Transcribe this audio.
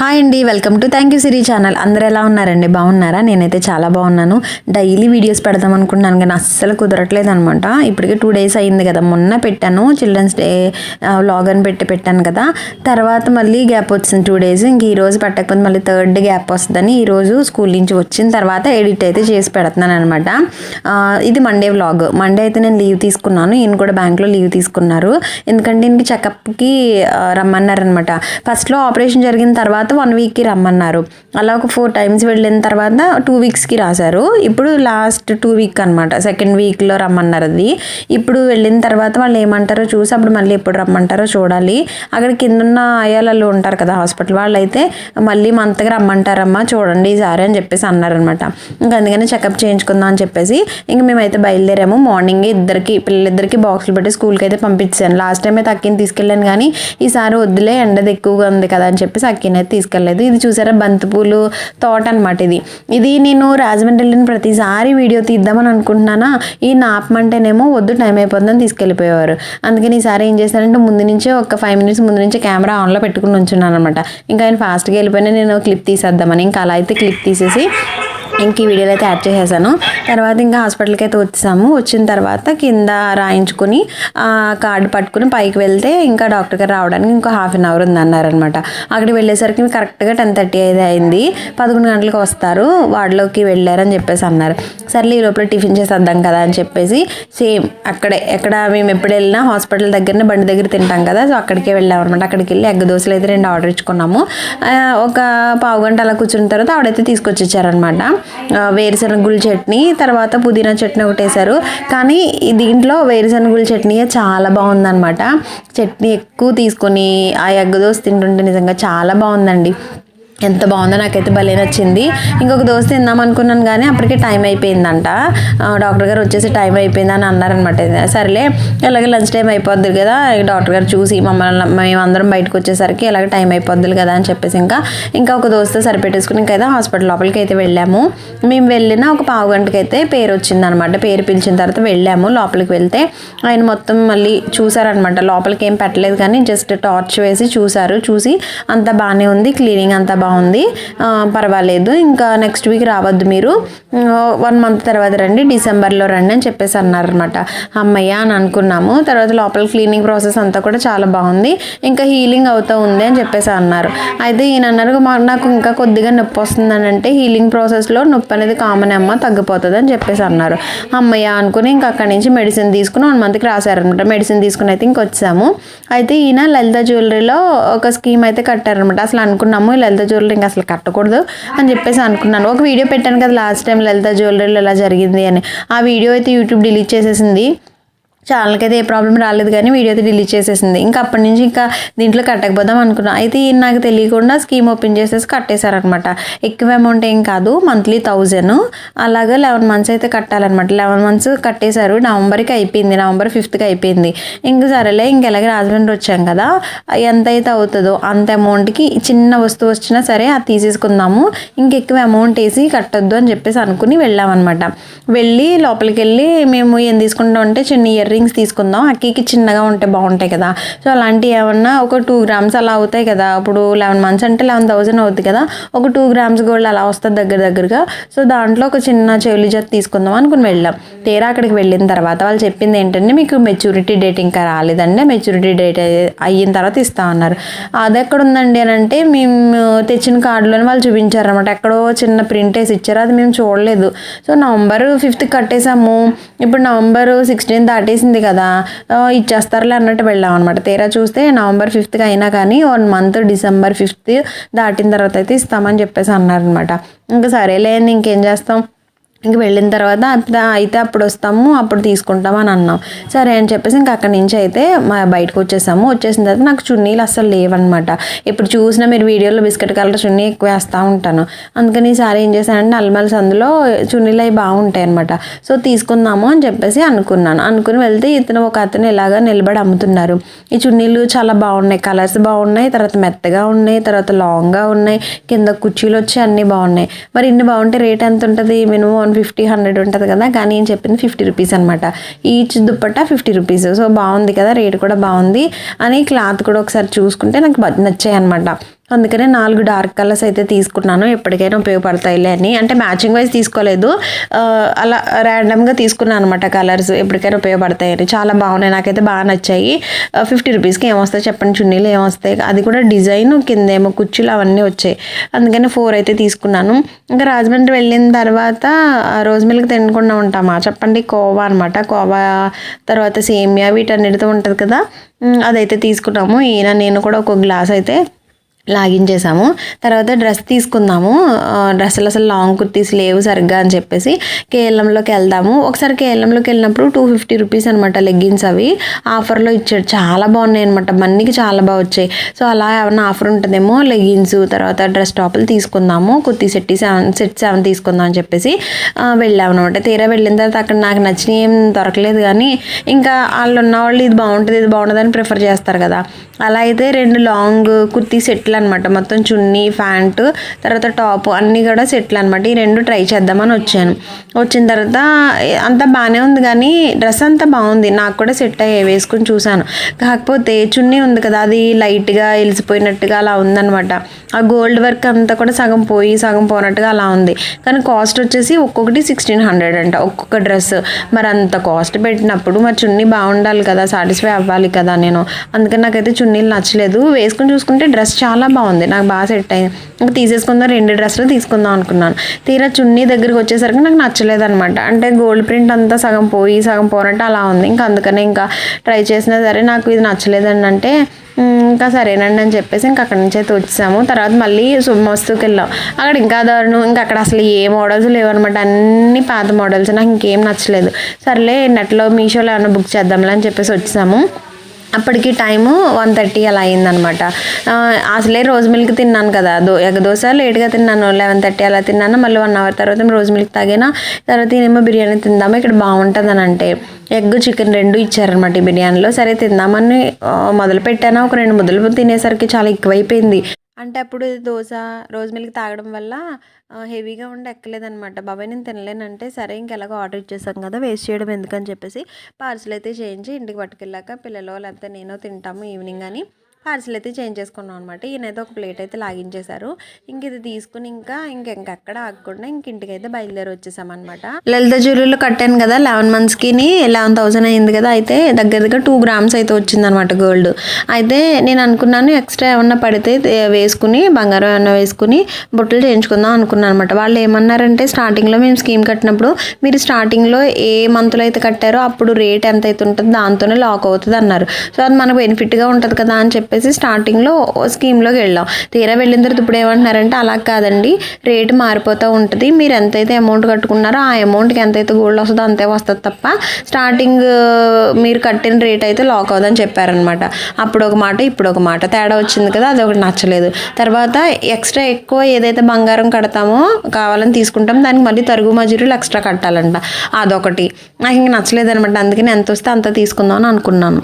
Hi అండి welcome to thank you Siri channel అందరు ఎలా ఉన్నారండి? బాగున్నారా? నేనైతే చాలా బాగున్నాను. డైలీ వీడియోస్ పెడదాం అనుకున్నాను కానీ అస్సలు కుదరట్లేదు అనమాట ఇప్పటికే టూ డేస్ అయింది కదా. మొన్న పెట్టాను. చిల్డ్రన్స్ డే వ్లాగ్ అని పెట్టి పెట్టాను కదా. తర్వాత మళ్ళీ గ్యాప్ వచ్చింది టూ డేస్ ఇంక ఈ రోజు పెట్టకపోతే మళ్ళీ థర్డ్ డే గ్యాప్ వస్తుందని ఈరోజు స్కూల్ నుంచి వచ్చిన తర్వాత ఎడిట్ అయితే చేసి పెడుతున్నాను అనమాట ఇది మండే వ్లాగ్ మండే అయితే నేను లీవ్ తీసుకున్నాను. ఈయన కూడా బ్యాంక్లో లీవ్ తీసుకున్నారు. ఎందుకంటే ఈయనకి చెకప్కి రమ్మన్నారనమాట ఫస్ట్లో ఆపరేషన్ జరిగిన తర్వాత వన్ వీక్కి రమ్మన్నారు. అలా ఒక ఫోర్ టైమ్స్ వెళ్ళిన తర్వాత టూ వీక్స్కి రాశారు. ఇప్పుడు లాస్ట్ టూ వీక్ అనమాట సెకండ్ వీక్లో రమ్మన్నారు అది. ఇప్పుడు వెళ్ళిన తర్వాత వాళ్ళు ఏమంటారో చూసి అప్పుడు మళ్ళీ ఎప్పుడు రమ్మంటారో చూడాలి. అక్కడ కింద ఉన్న అయ్యాలలో ఉంటారు కదా హాస్పిటల్ వాళ్ళు అయితే మళ్ళీ మంతగా రమ్మంటారమ్మా చూడండి ఈసారి అని చెప్పేసి అన్నారనమాట ఇంకా అందుకని చెకప్ చేయించుకుందాం అని చెప్పేసి ఇంక మేమైతే బయలుదేరాము. మార్నింగ్ ఇద్దరికి పిల్లలిద్దరికి బాక్సులు పెట్టి స్కూల్కి అయితే పంపించాను. లాస్ట్ టైం అయితే అక్కిని తీసుకెళ్ళాను కానీ ఈసారి వద్దులే ఎండది ఎక్కువగా ఉంది కదా అని చెప్పేసి అక్కిని అయితే తీసుకెళ్ళలేదు. ఇది చూసారా? బంతిపూలు తోట అనమాట ఇది. ఇది నేను రాజమండ్రి వెళ్ళిన ప్రతిసారి వీడియో తీద్దామని అనుకుంటున్నానా? ఈ నాపమంటేనేమో వద్దు టైం అయిపోతుందని తీసుకెళ్ళిపోయేవారు. అందుకని ఈసారి ఏం చేశానంటే ముందు నుంచే ఒక ఫైవ్ మినిట్స్ ముందు నుంచే కెమెరా ఆన్లో పెట్టుకుని ఉంచున్నాను అనమాట ఇంకా ఆయన ఫాస్ట్గా వెళ్ళిపోయినా నేను క్లిప్ తీసేద్దామని. ఇంకా అలా అయితే క్లిప్ తీసేసి ఇంక ఈ వీడియోలో అయితే యాడ్ చేసేసాను. తర్వాత ఇంకా హాస్పిటల్కి అయితే వచ్చాము. వచ్చిన తర్వాత కింద రాయించుకుని కార్డు పట్టుకుని పైకి వెళ్తే ఇంకా డాక్టర్ గారు రావడానికి ఇంకో హాఫ్ అన్ అవర్ ఉందన్నారనమాట అక్కడికి వెళ్ళేసరికి కరెక్ట్గా టెన్ థర్టీ అయితే అయింది. పదకొండు గంటలకు వస్తారు. వార్డులోకి వెళ్ళారని చెప్పేసి అన్నారు. సర్లే ఈ లోపల టిఫిన్ చేసేద్దాం కదా అని చెప్పేసి సేమ్ అక్కడే ఎక్కడ మేము ఎప్పుడు వెళ్ళినా హాస్పిటల్ దగ్గరనే బండి దగ్గర తింటాం కదా సో అక్కడికే వెళ్ళాం అనమాట అక్కడికి వెళ్ళి ఎగ్ దోశలు అయితే రెండు ఆర్డర్ ఇచ్చుకున్నాము. ఒక పావు గంట అలా కూర్చున్న తర్వాత ఆవిడైతే తీసుకొచ్చి ఇచ్చారనమాట వేరుశనగుల చట్నీ తర్వాత పుదీనా చట్నీ ఒకటి వేశారు కానీ దీంట్లో వేరుశనగుల చట్నీ చాలా బాగుందన్నమాట. చట్నీ ఎక్కువ తీసుకొని ఆ ఎగ్ దోశ తింటుంటే నిజంగా చాలా బాగుందండి. ఎంత బాగుందో నాకైతే భలే నచ్చింది. ఇంకొక దోశ తిందాం అనుకున్నాను కానీ అప్పటికే టైం అయిపోయిందంట. డాక్టర్ గారు వచ్చేసి టైం అయిపోయింది అని అన్నారనమాట సరేలే ఇలాగే లంచ్ టైం అయిపోద్ది కదా డాక్టర్ గారు చూసి మమ్మల్ని మేము అందరం బయటకు వచ్చేసరికి ఇలాగే టైం అయిపోద్ది కదా అని చెప్పేసి ఇంకా ఇంకా ఒక దోశతో సరిపెట్టేసుకుని ఇంకైతే హాస్పిటల్ లోపలికి అయితే వెళ్ళాము. మేము వెళ్ళిన ఒక పావు గంటకి అయితే పేరు వచ్చిందనమాట పేరు పిలిచిన తర్వాత వెళ్ళాము లోపలికి వెళ్తే. ఆయన మొత్తం మళ్ళీ చూసారనమాట లోపలికి ఏం పెట్టలేదు కానీ జస్ట్ టార్చ్ వేసి చూసారు. చూసి అంతా బాగానే ఉంది క్లీనింగ్ అంతా బాగుంది. పర్వాలేదు. ఇంకా నెక్స్ట్ వీక్ రావద్దు మీరు. వన్ మంత్ తర్వాత రండి. డిసెంబర్లో రండి అని చెప్పేసి అన్నారనమాట అమ్మయ్య అని అనుకున్నాము. తర్వాత లోపల క్లీనింగ్ ప్రాసెస్ అంతా కూడా చాలా బాగుంది. ఇంకా హీలింగ్ అవుతూ ఉంది అని చెప్పేసి అన్నారు. అయితే ఈయన అన్నారు నాకు ఇంకా కొద్దిగా నొప్పి వస్తుందని అంటే హీలింగ్ ప్రాసెస్లో నొప్పి అనేది కామన్ అమ్మ తగ్గిపోతుంది అని చెప్పేసి అన్నారు. అమ్మయ్య అనుకుని ఇంకా అక్కడి నుంచి మెడిసిన్ తీసుకుని వన్ మంత్కి రాశారనమాట మెడిసిన్ తీసుకుని అయితే ఇంకొచ్చాము అయితే ఈయన లలిత జ్యువెలరీలో ఒక స్కీమ్ అయితే కట్టారనమాట అసలు అనుకున్నాము లలిత జ్యువెలరీ ఇంకా అసలు కట్టకూడదు అని చెప్పేసి అనుకున్నాను. ఒక వీడియో పెట్టాను కదా లాస్ట్ టైం లలిత జ్యువెలరీలో ఎలా జరిగింది అని. ఆ వీడియో అయితే యూట్యూబ్ డిలీట్ చేసేసింది. ఛానల్కి అయితే ఏ ప్రాబ్లం రాలేదు కానీ వీడియో అయితే డిలీట్ చేసేసింది. ఇంకా అప్పటి నుంచి ఇంకా దీంట్లో కట్టకపోదాం అనుకున్నా. అయితే ఈయన నాకు తెలియకుండా స్కీమ్ ఓపెన్ చేసేసి కట్టేశారనమాట ఎక్కువ అమౌంట్ ఏం కాదు మంత్లీ థౌజండ్ అలాగే లెవెన్ మంత్స్ అయితే కట్టాలన్నమాట. లెవెన్ మంత్స్ కట్టేశారు. నవంబర్కి అయిపోయింది. నవంబర్ ఫిఫ్త్కి అయిపోయింది. ఇంకా సరేలే ఇంకెలాగే రాజమండ్రి వచ్చాం కదా ఎంత అయితే అవుతుందో అంత అమౌంట్కి చిన్న వస్తువు వచ్చినా సరే అది తీసేసుకుందాము. ఇంకెక్కువ అమౌంట్ వేసి కట్టొద్దు అని చెప్పేసి అనుకుని వెళ్ళామన్నమాట. వెళ్ళి లోపలికి వెళ్ళి మేము ఏం తీసుకుంటాం అంటే చిన్న ఇయర్ రింగ్స్ తీసుకుందాం. అక్కీకి చిన్నగా ఉంటే బాగుంటాయి కదా. సో అలాంటివి ఏమన్నా ఒక టూ గ్రామ్స్ అలా అవుతాయి కదా. ఇప్పుడు లెవెన్ మంత్స్ అంటే లెవెన్ థౌసండ్ అవుతుంది కదా. ఒక టూ గ్రామ్స్ గోల్డ్ అలా వస్తుంది దగ్గర దగ్గరగా. సో దాంట్లో ఒక చిన్న చెవులి జత తీసుకుందాం అనుకుని వెళ్ళాం. తీరా అక్కడికి వెళ్ళిన తర్వాత వాళ్ళు చెప్పింది ఏంటంటే మీకు మెచ్యూరిటీ డేట్ ఇంకా రాలేదండి. మెచ్యూరిటీ డేట్ అయిన తర్వాత ఇస్తామన్నారు అది ఎక్కడ ఉందండి అని అంటే మేము తెచ్చిన కార్డులోనే వాళ్ళు చూపించారనమాట ఎక్కడో చిన్న ప్రింట్ వేసి ఇచ్చారు. అది మేము చూడలేదు. సో నవంబర్ ఫిఫ్త్ కట్టేసాము. ఇప్పుడు నవంబర్ సిక్స్టీన్ తెలిసింది కదా ఇచ్చేస్తారులే అన్నట్టు వెళ్ళాం అనమాట తీరా చూస్తే నవంబర్ ఫిఫ్త్కి అయినా కానీ వన్ మంత్ డిసెంబర్ ఫిఫ్త్ దాటిన తర్వాత అయితే ఇస్తామని చెప్పేసి అన్నారనమాట ఇంకా సరేలే ఇంకేం చేస్తాం? ఇంక వెళ్ళిన తర్వాత అయితే అప్పుడు వస్తాము అప్పుడు తీసుకుంటాం అని అన్నాం. సరే అని చెప్పేసి ఇంకా అక్కడి నుంచి అయితే మా బయటకు వచ్చేసాము. వచ్చేసిన తర్వాత నాకు చున్నీలు అస్సలు లేవన్నమాట. ఇప్పుడు చూసిన మీరు వీడియోలో బిస్కెట్ కలర్ చున్నీ ఎక్కువ వేస్తూ ఉంటాను. అందుకని ఈసారి ఏం చేశానంటే అల్మల్స్ అందులో చున్నీలు అవి బాగుంటాయి అనమాట సో తీసుకుందాము అని చెప్పేసి అనుకున్నాను. అనుకుని వెళ్తే ఇతను ఒక అతను ఇలాగా నిలబడి అమ్ముతున్నారు. ఈ చున్నీలు చాలా బాగున్నాయి. కలర్స్ బాగున్నాయి. తర్వాత మెత్తగా ఉన్నాయి. తర్వాత లాంగ్గా ఉన్నాయి. కింద కుర్చీలు వచ్చి అన్నీ బాగున్నాయి. మరి ఇన్ని బాగుంటే రేట్ ఎంత ఉంటుంది మినిమం వన్ ఫిఫ్టీ హండ్రెడ్ ఉంటుంది కదా కానీ ఏం చెప్పింది ఫిఫ్టీ రూపీస్ అనమాట each dupatta fifty rupees. So బాగుంది కదా రేట్ కూడా బాగుంది. అని క్లాత్ కూడా ఒకసారి చూసుకుంటే నాకు బ- నచ్చాయి అనమాట అందుకనే నాలుగు డార్క్ కలర్స్ అయితే తీసుకున్నాను. ఎప్పటికైనా ఉపయోగపడతాయిలే అని. అంటే మ్యాచింగ్ వైజ్ తీసుకోలేదు. అలా ర్యాండమ్గా తీసుకున్నాను అనమాట కలర్స్. ఎప్పటికైనా ఉపయోగపడతాయని. చాలా బాగున్నాయి. నాకైతే బాగా నచ్చాయి. ఫిఫ్టీ రూపీస్కి ఏమొస్తాయి చెప్పండి? చున్నీలు ఏమొస్తాయి? అది కూడా డిజైన్ కిందేమో కుర్చీలు అవన్నీ వచ్చాయి. అందుకని ఫోర్ అయితే తీసుకున్నాను. ఇంకా రాజమండ్రి వెళ్ళిన తర్వాత రోజు మిల్క్ తినకుండా ఉంటామా? చెప్పండి. కోవా అనమాట కోవా తర్వాత సేమియా వీటన్నిటితో ఉంటుంది కదా. అదైతే తీసుకున్నాము. ఈయన నేను కూడా ఒక గ్లాస్ అయితే లాగించేసాము. తర్వాత డ్రెస్ తీసుకుందాము. డ్రెస్సులు అసలు లాంగ్ కుర్తీస్ లేవు సరిగ్గా అని చెప్పేసి కేఎల్ఎంలోకి వెళ్దాము. ఒకసారి కేఎల్ఎంలోకి వెళ్ళినప్పుడు టూ ఫిఫ్టీ రూపీస్ అనమాట లెగ్గిన్స్ అవి ఆఫర్లో ఇచ్చాడు. చాలా బాగున్నాయి అనమాట మన్నీకి చాలా బాగా వచ్చాయి. సో అలా ఏమన్నా ఆఫర్ ఉంటుందేమో లెగ్గిన్స్ తర్వాత డ్రెస్ టాపులు తీసుకుందాము. Kurti set seven set seven తీసుకుందాం అని చెప్పేసి వెళ్ళాము అనమాట తీరా వెళ్ళిన తర్వాత అక్కడ నాకు నచ్చినవి ఏం దొరకలేదు కానీ ఇంకా వాళ్ళు ఉన్న వాళ్ళు ఇది బాగుంటుంది ఇది బాగుంటుంది అని ప్రిఫర్ చేస్తారు కదా. అలా అయితే రెండు లాంగ్ కుర్తీ సెట్లు అనమాట. మొత్తం చున్నీ ప్యాంటు తర్వాత టాప్ అన్నీ కూడా సెట్లు అనమాట. ఈ రెండు ట్రై చేద్దామని వచ్చాను. వచ్చిన తర్వాత అంత బాగానే ఉంది కానీ డ్రెస్ అంతా బాగుంది. నాకు కూడా సెట్ అయ్యే వేసుకుని చూశాను. కాకపోతే చున్నీ ఉంది కదా అది లైట్గా ఎలిసిపోయినట్టుగా అలా ఉందనమాట. ఆ గోల్డ్ వర్క్ అంతా కూడా సగం పోయి సగం పోనట్టుగా అలా ఉంది. కానీ కాస్ట్ వచ్చేసి ఒక్కొక్కటి సిక్స్టీన్ హండ్రెడ్ అంట ఒక్కొక్క డ్రెస్. మరి అంత కాస్ట్ పెట్టినప్పుడు మరి చున్నీ బాగుండాలి కదా సాటిస్ఫై అవ్వాలి కదా నేను. అందుకని నాకైతే చున్నీలు నచ్చలేదు. వేసుకుని చూసుకుంటే డ్రెస్ చాలా బాగుంది. నాకు బాగా సెట్ అయింది. ఇంకా తీసేసుకుందాం రెండు డ్రెస్సులు తీసుకుందాం అనుకున్నాను. తీరా చున్నీ దగ్గరికి వచ్చేసరికి నాకు నచ్చలేదు అనమాట అంటే గోల్డ్ ప్రింట్ అంతా సగం పోయి సగం పోనట్టు అలా ఉంది. ఇంకా అందుకనే ఇంకా ట్రై చేసినా సరే నాకు ఇది నచ్చలేదని అంటే ఇంకా సరేనండి అని చెప్పేసి ఇంకా అక్కడి నుంచి అయితే వచ్చాము తర్వాత మళ్ళీ మస్తుకి వెళ్ళాం. అక్కడ ఇంకా దారుణం. ఇంకా అక్కడ అసలు ఏ మోడల్స్ లేవన్నమాట. అన్ని పాత మోడల్స్ నాకు ఇంకేం నచ్చలేదు. సర్లే నెట్లో మీషోలో ఏమైనా బుక్ చేద్దాంలే అని చెప్పేసి వచ్చాము అప్పటికి టైము వన్ థర్టీ అలా అయిందనమాట. అసలే రోజు మిల్క్ తిన్నాను కదా. దో ఎగ దోశ లేట్గా తిన్నాను. లెవెన్ థర్టీ అలా తిన్నాను. మళ్ళీ వన్ అవర్ తర్వాత రోజు మిల్క్ తాగినా తర్వాత ఏమో బిర్యానీ తిందాము ఇక్కడ బాగుంటుంది అని అంటే ఎగ్ చికెన్ రెండు ఇచ్చారనమాట ఈ బిర్యానీలో. సరే తిందామని మొదలు పెట్టాను ఒక రెండు ముద్దలు తినేసరికి చాలా ఎక్కువైపోయింది. అంటే అప్పుడు దోశ రోజు మిల్క్ తాగడం వల్ల హెవీగా ఉండి ఎక్కలేదనమాట. బాబాయ్ నేను తినలేనంటే సరే ఇంకెలాగో ఆర్డర్ ఇచ్చేసాం కదా వేస్ట్ చేయడం ఎందుకని చెప్పేసి పార్సిల్ అయితే చేయించి ఇంటికి పట్టుకెళ్ళాక పిల్లలు లేకపోతే నేను తింటాము ఈవినింగ్ అని పార్సిల్ అయితే చేంజ్ చేసుకున్నాం అనమాట ఈయనైతే ఒక ప్లేట్ అయితే లాగించేశారు. ఇంక ఇది తీసుకుని ఇంకా ఇంకెక్కడ ఆగకుండా ఇంక ఇంటికి అయితే బయలుదేరి వచ్చేసామన్నమాట లలిత జ్యువెలరీలో కట్టాను కదా లెవెన్ మంత్స్కి లెవెన్ థౌసండ్ అయింది కదా అయితే దగ్గర దగ్గర టూ గ్రామ్స్ అయితే వచ్చిందనమాట గోల్డ్ అయితే నేను అనుకున్నాను ఎక్స్ట్రా ఏమన్నా పడితే వేసుకుని బంగారం ఏమన్నా వేసుకుని బొట్టులు చేయించుకుందాం అనుకున్నాను అనమాట వాళ్ళు ఏమన్నారంటే స్టార్టింగ్లో మేము స్కీమ్ కట్టినప్పుడు మీరు స్టార్టింగ్లో ఏ మంత్లో అయితే కట్టారో అప్పుడు రేట్ ఎంత అయితే ఉంటుందో దాంతోనే లాక్ అవుతుంది అన్నారు సో అది మనకు బెనిఫిట్గా ఉంటుంది కదా అని చెప్పేసి స్టార్టింగ్లో స్కీమ్లోకి వెళ్ళాం. తీరా వెళ్ళిన తర్వాత ఇప్పుడు ఏమంటున్నారంటే అలా కాదండి. రేటు మారిపోతూ ఉంటుంది. మీరు ఎంతైతే అమౌంట్ కట్టుకున్నారో ఆ అమౌంట్కి ఎంతైతే గోల్డ్ వస్తుందో అంతే వస్తుంది తప్ప స్టార్టింగ్ మీరు కట్టిన రేట్ అయితే లాక్ అవుదని చెప్పారనమాట అప్పుడు ఒక మాట ఇప్పుడు ఒక మాట. తేడా వచ్చింది కదా అది ఒకటి నచ్చలేదు. తర్వాత ఎక్స్ట్రా ఎక్కువ ఏదైతే బంగారం కడతామో కావాలని తీసుకుంటాం దానికి మళ్ళీ తరుగు మజూరీలు ఎక్స్ట్రా కట్టాలంట. అదొకటి. నాకు ఇంక నచ్చలేదు అనమాట అందుకని ఎంత వస్తే అంత తీసుకుందాం అని అనుకున్నాను.